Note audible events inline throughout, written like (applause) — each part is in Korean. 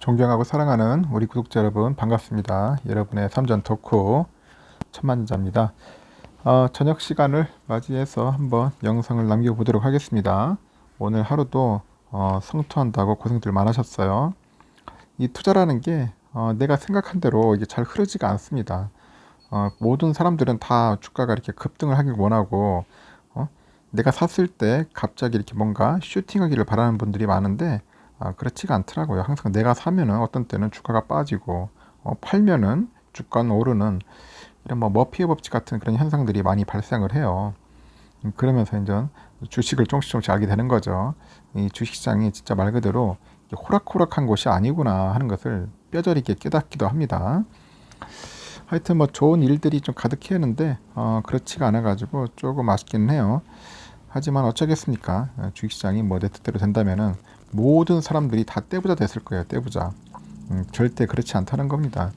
존경하고 사랑하는 우리 구독자 여러분 반갑습니다. 여러분의 삼전 덕후 천만자입니다. 어, 저녁 시간을 맞이해서 한번 영상을 남겨보도록 하겠습니다. 오늘 하루도 어, 성투한다고 고생들 많으셨어요. 이 투자라는 게 어, 내가 생각한 대로 이게 잘 흐르지가 않습니다. 어, 모든 사람들은 다 주가가 이렇게 급등을 하길 원하고 어, 내가 샀을 때 갑자기 이렇게 뭔가 슈팅하기를 바라는 분들이 많은데 아, 그렇지가 않더라고요. 항상 내가 사면은 어떤 때는 주가가 빠지고 어, 팔면은 주가는 오르는 이런 뭐 머피의 법칙 같은 그런 현상들이 많이 발생을 해요. 음, 그러면서 이제 주식을 조금씩 조금씩 알게 되는 거죠. 이 주식시장이 진짜 말 그대로 호락호락한 곳이 아니구나 하는 것을 뼈저리게 깨닫기도 합니다. 하여튼 뭐 좋은 일들이 좀 가득했는데 어, 그렇지가 않아가지고 조금 아쉽긴 해요. 하지만 어쩌겠습니까? 어, 주식시장이 뭐 내 뜻대로 된다면은 모든 사람들이 다 떼부자 됐을 거예요. 떼부자. 음, 절대 그렇지 않다는 겁니다.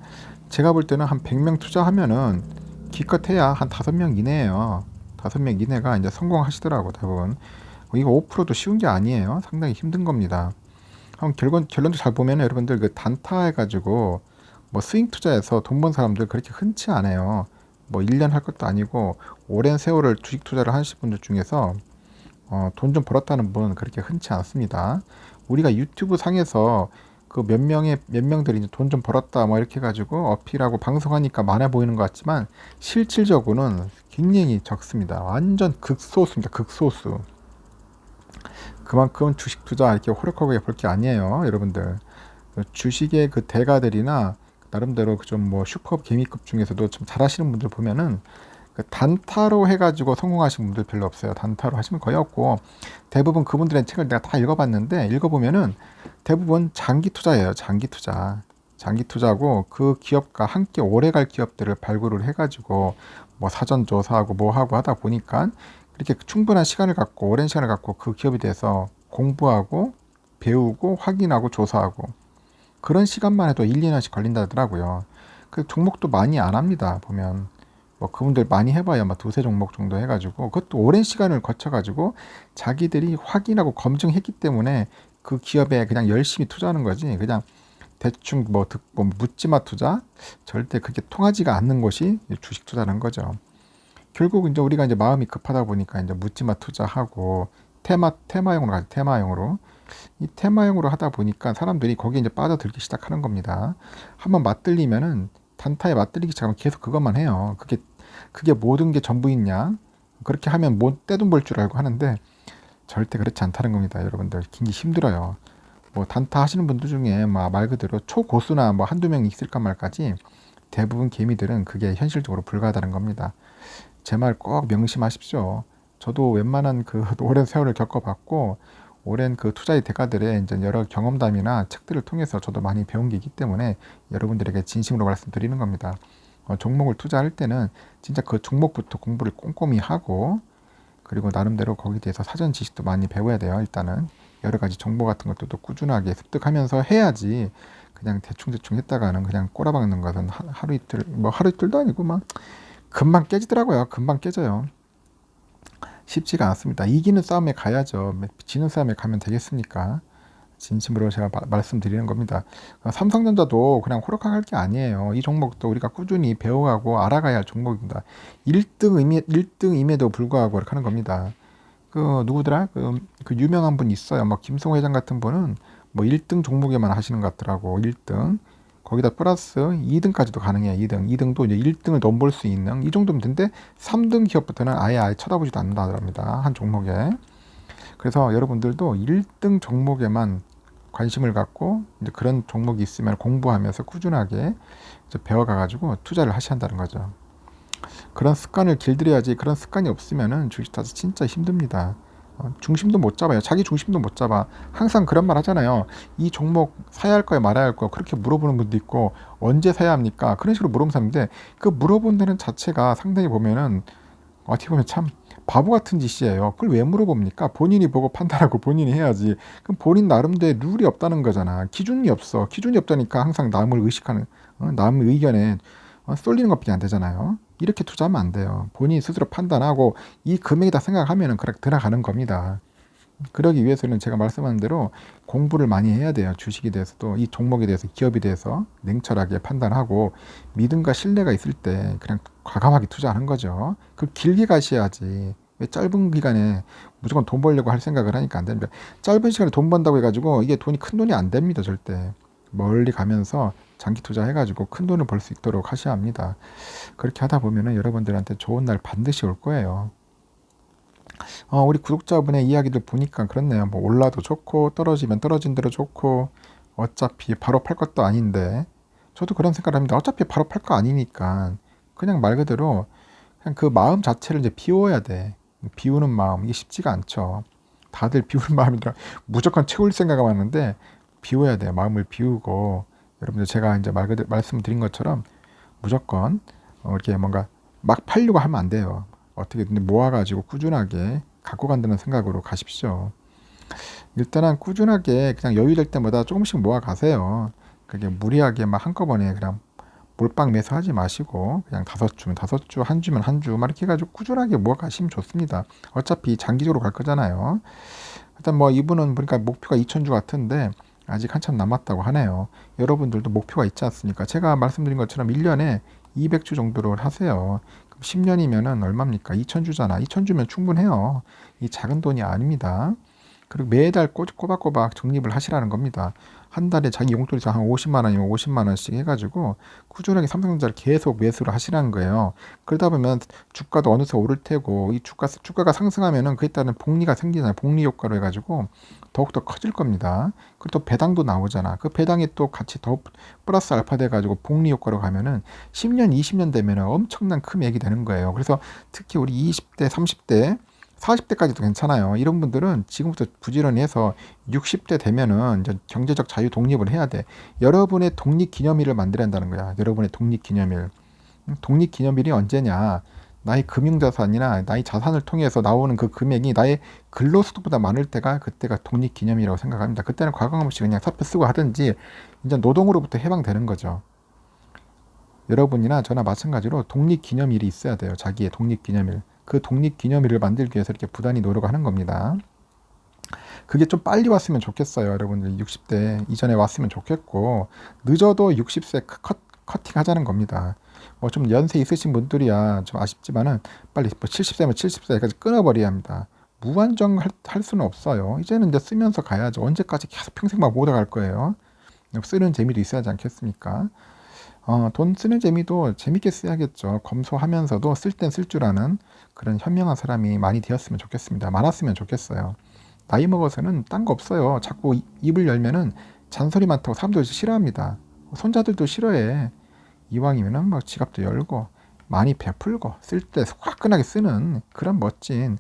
제가 볼 때는 한 100명 투자하면은 기껏해야 한 5명 이내예요. 5명 이내가 이제 성공하시더라고 대부분. 이거 5%도 쉬운 게 아니에요. 상당히 힘든 겁니다. 한번 결론 결론도 잘 보면 여러분들 그 단타 해가지고 뭐 스윙 투자에서 돈 번 사람들 그렇게 흔치 않아요. 뭐 1년 할 것도 아니고 오랜 세월을 주식 투자를 하신 분들 중에서 어, 돈 좀 벌었다는 분은 그렇게 흔치 않습니다. 우리가 유튜브 상에서 그 몇 명의 몇 명들이 이제 돈 좀 벌었다 뭐 이렇게 가지고 어필하고 방송하니까 많아 보이는 것 같지만 실질적으로는 굉장히 적습니다. 완전 극소수입니다. 극소수. 그만큼 주식 투자 이렇게 호락호락하게 볼 게 아니에요, 여러분들. 주식의 그 대가들이나 나름대로 그좀뭐 슈퍼 개미급 중에서도 좀 잘하시는 분들 보면은 그 단타로 해가지고 성공하신 분들 별로 없어요. 단타로 하시면 거의 없고 대부분 그분들의 책을 내가 다 읽어봤는데 읽어보면은 대부분 장기 투자예요. 장기 투자. 장기 투자고 그 기업과 함께 오래 갈 기업들을 발굴을 해가지고 뭐 사전 조사하고 뭐 하고 하다 보니까 이렇게 충분한 시간을 갖고 오랜 시간을 갖고 그 기업에 대해서 공부하고 배우고 확인하고 조사하고 그런 시간만 해도 1, 2년씩 걸린다더라고요. 그 종목도 많이 안 합니다. 보면 뭐 그분들 많이 해봐야 막 두세 종목 정도 해가지고 그것도 오랜 시간을 거쳐가지고 자기들이 확인하고 검증했기 때문에 그 기업에 그냥 열심히 투자하는 거지 그냥 대충 뭐 듣고 묻지마 투자 절대 그게 통하지가 않는 것이 주식 투자라는 거죠. 결국 이제 우리가 이제 마음이 급하다 보니까 이제 묻지마 투자하고 테마 테마용으로 가죠 테마용으로 이 테마용으로 하다 보니까 사람들이 거기에 이제 빠져들기 시작하는 겁니다. 한번 맞들리면은 단타에 맞들리기 시작하면 계속 그것만 해요. 그게 그게 모든 게 전부있냐? 그렇게 하면 뭐 떼돈 벌 줄 알고 하는데 절대 그렇지 않다는 겁니다, 여러분들. 굉장히 힘들어요. 뭐 단타 하시는 분들 중에 말 그대로 초고수나 뭐 한두 명 있을까 말까지 대부분 개미들은 그게 현실적으로 불가하다는 겁니다. 제 말 꼭 명심하십시오. 저도 웬만한 그 (laughs) 오랜 세월을 겪어봤고 오랜 그 투자의 대가들의 이제 여러 경험담이나 책들을 통해서 저도 많이 배운 게 있기 때문에 여러분들에게 진심으로 말씀드리는 겁니다. 어, 종목을 투자할 때는 진짜 그 종목부터 공부를 꼼꼼히 하고 그리고 나름대로 거기에 대해서 사전 지식도 많이 배워야 돼요. 일단은 여러 가지 정보 같은 것도 꾸준하게 습득하면서 해야지 그냥 대충대충 했다가는 그냥 꼬라박는 것은 하루 이틀 뭐 하루 이틀도 아니고 막 금방 깨지더라고요. 금방 깨져요. 쉽지가 않습니다. 이기는 싸움에 가야죠. 지는 싸움에 가면 되겠습니까? 진심으로 제가 마, 말씀드리는 겁니다. 어, 삼성전자도 그냥 호락 할 게 아니에요. 이 종목도 우리가 꾸준히 배워가고 알아가야 할 종목입니다. 1등임에, 1등임에도 불구하고 이렇게 하는 겁니다. 그 누구더라? 그, 그 유명한 분 있어요. 뭐 김성호 회장 같은 분은 뭐 1등 종목에만 하시는 것 같더라고. 1등. 거기다 플러스 2등까지도 가능해요. 2등. 2등도 이제 1등을 넘볼 수 있는 이 정도면 되는데 3등 기업부터는 아예 아예 쳐다보지도 않는다 합니다. 한 종목에. 그래서 여러분들도 1등 종목에만 관심을 갖고 이제 그런 종목이 있으면 공부하면서 꾸준하게 배워가가지고 투자를 하셔야 한다는 거죠. 그런 습관을 길들여야지 그런 습관이 없으면은 주식 투자 진짜 힘듭니다. 어, 중심도 못 잡아요. 자기 중심도 못 잡아. 항상 그런 말 하잖아요. 이 종목 사야 할 거야 말아야 할 거야. 그렇게 물어보는 분도 있고 언제 사야 합니까? 그런 식으로 물어보는 사람인데 그 물어본 다는 자체가 상당히 보면은 어떻게 보면 참 바보 같은 짓이에요. 그걸 왜 물어봅니까? 본인이 보고 판단하고 본인이 해야지. 그럼 본인 나름대로 룰이 없다는 거잖아. 기준이 없어. 기준이 없다니까 항상 남을 의식하는, 어? 남의 의견에 어? 쏠리는 것밖에 안 되잖아요. 이렇게 투자하면 안 돼요. 본인이 스스로 판단하고 이 금액이다 생각하면은 그렇게 들어가는 겁니다. 그러기 위해서는 제가 말씀한 대로 공부를 많이 해야 돼요. 주식에 대해서도 이 종목에 대해서 기업에 대해서 냉철하게 판단하고 믿음과 신뢰가 있을 때 그냥 과감하게 투자하는 거죠. 그 길게 가셔야지. 왜 짧은 기간에 무조건 돈 벌려고 할 생각을 하니까 안 됩니다. 짧은 시간에 돈 번다고 해가지고 이게 돈이 큰 돈이 안 됩니다. 절대. 멀리 가면서 장기 투자해가지고 큰 돈을 벌 수 있도록 하셔야 합니다. 그렇게 하다 보면은 여러분들한테 좋은 날 반드시 올 거예요. 어, 우리 구독자분의 이야기들 보니까 그렇네요. 뭐 올라도 좋고 떨어지면 떨어진 대로 좋고 어차피 바로 팔 것도 아닌데 저도 그런 생각을 합니다. 어차피 바로 팔 거 아니니까 그냥 말 그대로 그냥 그 마음 자체를 이제 비워야 돼. 비우는 마음 이게 쉽지가 않죠. 다들 (laughs) 비우는 마음이라 무조건 채울 생각이 많은데 비워야 돼요. 마음을 비우고 여러분들 제가 이제 말 그대로 말씀드린 것처럼 무조건 어, 이렇게 뭔가 막 팔려고 하면 안 돼요. 어떻게든 모아가지고 꾸준하게 갖고 간다는 생각으로 가십시오. 일단은 꾸준하게 그냥 여유 될 때마다 조금씩 모아 가세요. 그게 무리하게 막 한꺼번에 그냥 몰빵 매수하지 마시고 그냥 다섯 주면 다섯 주, 한 주면 한 주, 막 이렇게 해가지고 꾸준하게 모아 가시면 좋습니다. 어차피 장기적으로 갈 거잖아요. 일단 뭐 이분은 보니까 목표가 2천 주 같은데 아직 한참 남았다고 하네요. 여러분들도 목표가 있지 않습니까? 제가 말씀드린 것처럼 1년에 200주 정도를 하세요. 10년이면은 얼마입니까? 2천주잖아. 2천주면 충분해요. 이 작은 돈이 아닙니다. 그리고 매달 꼬박꼬박 적립을 하시라는 겁니다. 한 달에 자기 용돈이 한 50만 원이면 50만 원씩 해가지고 꾸준하게 삼성전자를 계속 매수를 하시라는 거예요. 그러다 보면 주가도 어느새 오를 테고 이 주가 주가가 상승하면은 그에 따른 복리가 생기잖아요. 복리 효과로 해가지고 더욱더 커질 겁니다. 그리고 또 배당도 나오잖아. 그 배당이 또 같이 더 플러스 알파 돼가지고 복리 효과로 가면은 10년, 20년 되면은 엄청난 금액이 되는 거예요. 그래서 특히 우리 20대, 30대 40대까지도 괜찮아요. 이런 분들은 지금부터 부지런히 해서 60대 되면은 이제 경제적 자유 독립을 해야 돼. 여러분의 독립 기념일을 만들어야 한다는 거야. 여러분의 독립 기념일. 음, 독립 기념일이 언제냐? 나의 금융자산이나 나의 자산을 통해서 나오는 그 금액이 나의 근로소득보다 많을 때가 그때가 독립기념이라고 생각합니다. 그때는 과감 없이 그냥 사표 쓰고 하든지 이제 노동으로부터 해방되는 거죠. 여러분이나 저나 마찬가지로 독립기념일이 있어야 돼요. 자기의 독립기념일. 그 독립기념일을 만들기 위해서 이렇게 부단히 노력하는 겁니다. 그게 좀 빨리 왔으면 좋겠어요. 여러분들 60대 이전에 왔으면 좋겠고 늦어도 60세 컷, 커팅 하자는 겁니다. 뭐 좀 연세 있으신 분들이야 좀 아쉽지만은 빨리 뭐 70세면 70세까지 끊어버려야 합니다. 무한정 할, 할 수는 없어요. 이제는 이제 쓰면서 가야죠. 언제까지 계속 평생 막 오다 거예요. 쓰는 재미도 있어야 하지 않겠습니까? 어, 돈 쓰는 재미도 재밌게 써야겠죠. 검소하면서도 쓸 땐 쓸 줄 아는 그런 현명한 사람이 많이 되었으면 좋겠습니다. 많았으면 좋겠어요. 나이 먹어서는 딴 거 없어요. 자꾸 입을 열면은 잔소리 많다고 사람들 싫어합니다. 손자들도 싫어해. 이왕이면은 막 지갑도 열고 많이 베풀고 쓸 때 화끈하게 쓰는 그런 멋진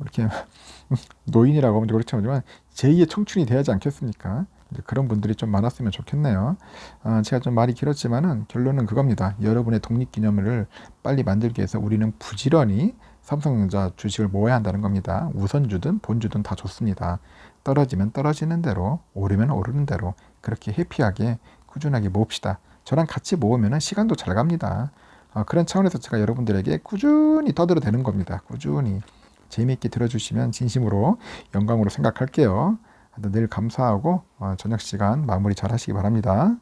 이렇게 (laughs) 노인이라고 하면 그렇지만 제2의 청춘이 돼야지 않겠습니까? 그런 분들이 좀 많았으면 좋겠네요. 어, 제가 좀 말이 길었지만은 결론은 그겁니다. 여러분의 독립기념일을 빨리 만들기 위해서 우리는 부지런히 삼성전자 주식을 모아야 한다는 겁니다. 우선주든 본주든 다 좋습니다. 떨어지면 떨어지는 대로, 오르면 오르는 대로 그렇게 해피하게 꾸준하게 모읍시다. 저랑 같이 모으면 시간도 잘 갑니다. 어, 그런 차원에서 제가 여러분들에게 꾸준히 떠들어 대는 겁니다. 꾸준히 재미있게 들어주시면 진심으로 영광으로 생각할게요. 늘 감사하고 어, 저녁 시간 마무리 잘 하시기 바랍니다.